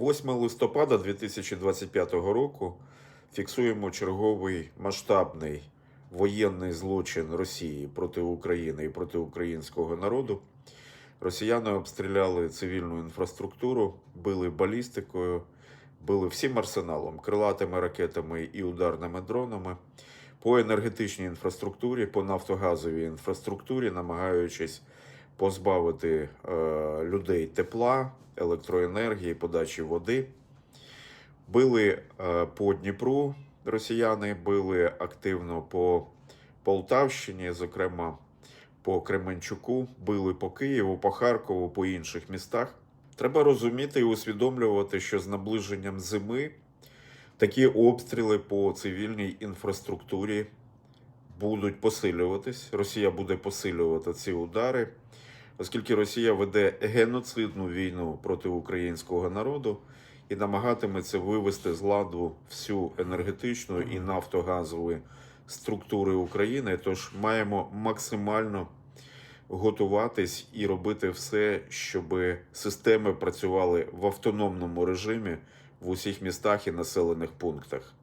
8 листопада 2025 року фіксуємо черговий масштабний воєнний злочин Росії проти України і проти українського народу. Росіяни обстріляли цивільну інфраструктуру, били балістикою, били всім арсеналом, крилатими ракетами і ударними дронами по енергетичній інфраструктурі, по нафтогазовій інфраструктурі, намагаючись позбавити е, людей тепла, електроенергії, подачі води. Били е, по Дніпру росіяни, били активно по Полтавщині, зокрема по Кременчуку, били по Києву, по Харкову, по інших містах. Треба розуміти і усвідомлювати, що з наближенням зими такі обстріли по цивільній інфраструктурі будуть посилюватись. Росія буде посилювати ці удари, оскільки Росія веде геноцидну війну проти українського народу і намагатиметься вивести з ладу всю енергетичну і нафтогазову структури України. Тож маємо максимально готуватись і робити все, щоб системи працювали в автономному режимі в усіх містах і населених пунктах.